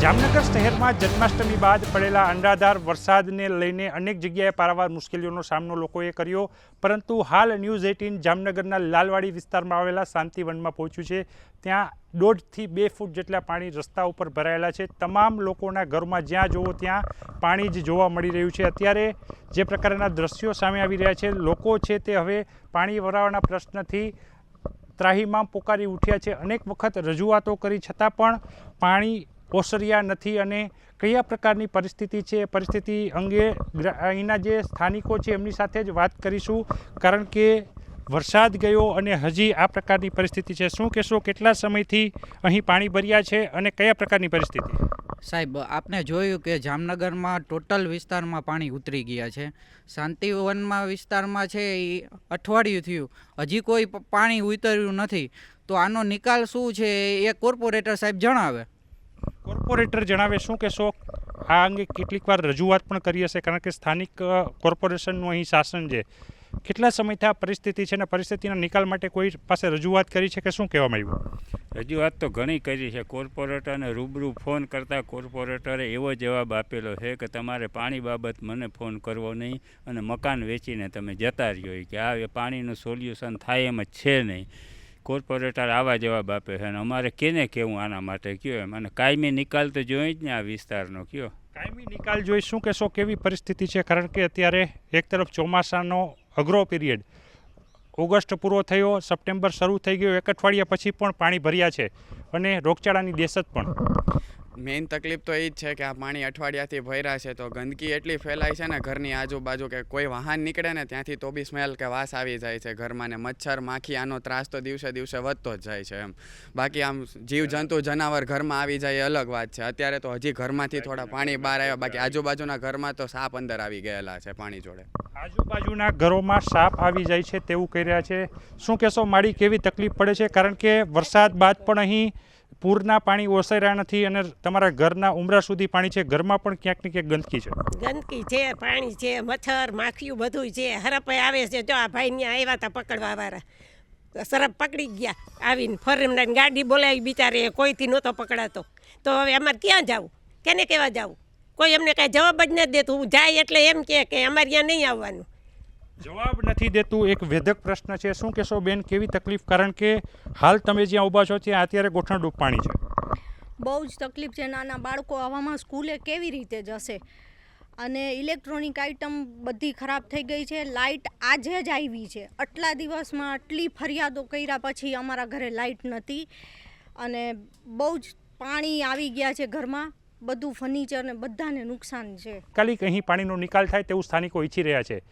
શહેરમાં જન્માષ્ટમી બાદ પડેલા અંડાધાર વરસાદને લઈને અનેક જગ્યાએ પારાવાર મુશ્કેલીઓનો સામનો લોકોએ કર્યો. પરંતુ હાલ ન્યૂઝ એટીન જામનગરના લાલવાડી વિસ્તારમાં આવેલા શાંતિવનમાં પહોંચ્યું છે. ત્યાં દોઢથી બે ફૂટ જેટલા પાણી રસ્તા ઉપર ભરાયેલા છે. તમામ લોકોના ઘરમાં જ્યાં જુઓ ત્યાં પાણી જ જોવા મળી રહ્યું છે. અત્યારે જે પ્રકારના દ્રશ્યો સામે આવી રહ્યા છે, લોકો છે તે હવે પાણી ભરાવાના પ્રશ્નથી ત્રાહીમામ પોકારી ઉઠ્યા છે. અનેક વખત રજૂઆતો કરી છતાં પણ પાણી ઓસર્યા નથી અને કયા પ્રકારની પરિસ્થિતિ છે? પરિસ્થિતિ અંગે અહીંના જે સ્થાનિકો છે એમની સાથે જ વાત કરીશું. કારણ કે વરસાદ ગયો અને હજી આ પ્રકારની પરિસ્થિતિ છે. શું કહેશો? કેટલા સમયથી અહીં પાણી ભર્યા છે અને કયા પ્રકારની પરિસ્થિતિ? સાહેબ, આપને જોયું કે જામનગરમાં ટોટલ વિસ્તારમાં પાણી ઉતરી ગયા છે. શાંતિવનમાં વિસ્તારમાં છે એ અઠવાડિયું થયું. હજી કોઈ પાણી ઉતર્યું નથી. તો આનો નિકાલ શું છે એ કોર્પોરેટર સાહેબ જણાવે. કોર્પોરેટર જણાવે શું કહેશો આ અંગે કેટલીક વાર રજૂઆત પણ કરી હશે કારણ કે સ્થાનિક કોર્પોરેશનનું અહીં શાસન છે. કેટલા સમયથી આ પરિસ્થિતિ છે અને પરિસ્થિતિના નિકાલ માટે કોઈ પાસે રજૂઆત કરી છે કે શું કહેવામાં આવ્યું? રજૂઆત તો ઘણી કરી છે. કોર્પોરેટરને રૂબરૂ ફોન કરતાં કોર્પોરેટરે એવો જવાબ આપેલો છે કે તમારે પાણી બાબત મને ફોન કરવો નહીં અને મકાન વેચીને તમે જતા રહ્યો. કે આ પાણીનું સોલ્યુશન થાય એમ જ છે નહીં. કોર્પોરેટર આવા જવાબ આપે છે અને અમારે કેને કેવું આના માટે કયો એમ? અને કાયમી નિકાલ તો જોઈએ જ ને આ વિસ્તારનો કયો? કાયમી નિકાલ જોઈ શું કહેશો? કેવી પરિસ્થિતિ છે? કારણ કે અત્યારે એક તરફ ચોમાસાનો અઘરો પીરિયડ ઓગસ્ટ પૂરો થયો, સપ્ટેમ્બર શરૂ થઈ ગયો, એક અઠવાડિયા પછી પણ પાણી ભર્યા છે. અને રોગચાળાની દેશત પણ. મેઇન તકલીફ તો એ જ છે કે આ પાણી અઠવાડિયાથી ભર્યા છે, તો ગંદકી એટલી ફેલાય છે ને ઘરની આજુબાજુ કે કોઈ વાહન નીકળે ને ત્યાંથી તો બી સ્મેલ કે વાસ આવી જાય છે ઘરમાં ને મચ્છર, માખી આનો ત્રાસ તો દિવસે દિવસે વધતો જ જાય છે એમ. બાકી આમ જીવજંતુ જનાવર ઘરમાં આવી જાય એ અલગ વાત છે. અત્યારે તો હજી ઘરમાંથી થોડા પાણી બહાર આવ્યા, બાકી આજુબાજુના ઘરમાં તો સાપ અંદર આવી ગયેલા છે પાણી જોડે. આજુબાજુના ઘરોમાં સાપ આવી જાય છે તેવું કહી રહ્યા છે. શું કહેશો, માળી કેવી તકલીફ પડે છે? કારણ કે વરસાદ બાદ પણ અહીં પૂરના પાણી ઓસર્યા નથી અને તમારા ઘરના ઉમરા સુધી પાણી છે, ઘરમાં પણ ક્યાંક ને ક્યાંક ગંદકી છે. ગંદકી છે, પાણી છે, મચ્છર, માખીયું બધું છે. હરપે આવે છે, જો આ ભાઈ ત્યાં આવ્યા હતા પકડવા વાળા. સરપ પકડી ગયા, આવીને ફરીને ગાડી બોલાવી બિચારે, કોઈથી નહોતો પકડાતો. તો હવે અમારે ક્યાં જવું? કેને કહેવા જવું? કોઈ એમને કાંઈ જવાબ જ નથી દેતું. હું જાય એટલે એમ કે અમારે ત્યાં નહીં આવવાનું. જવાબ નથી દેતું. એક વેધક પ્રશ્ન છે શું કહેશો બેન? કેવી તકલીફ? કારણ કે હાલ તમે જ્યાં ઊભા છો ત્યાં અત્યારે ગોઠણડૂબ પાણી છે. બહુ જ તકલીફ છે. નાના બાળકો આવામાં સ્કૂલે કેવી રીતે જશે? અને ઇલેક્ટ્રોનિક આઇટમ બધી ખરાબ થઈ ગઈ છે. લાઇટ આજે જ આવી છે. આટલા દિવસમાં આટલી ફરિયાદો કર્યા પછી અમારા ઘરે લાઇટ નથી અને બહુ જ પાણી આવી ગયા છે ઘરમાં. બધું ફર્નિચર ને બધાને નુકસાન છે. તાત્કાલિક અહીં પાણીનો નિકાલ થાય તેવું સ્થાનિકો ઈચ્છી રહ્યા છે.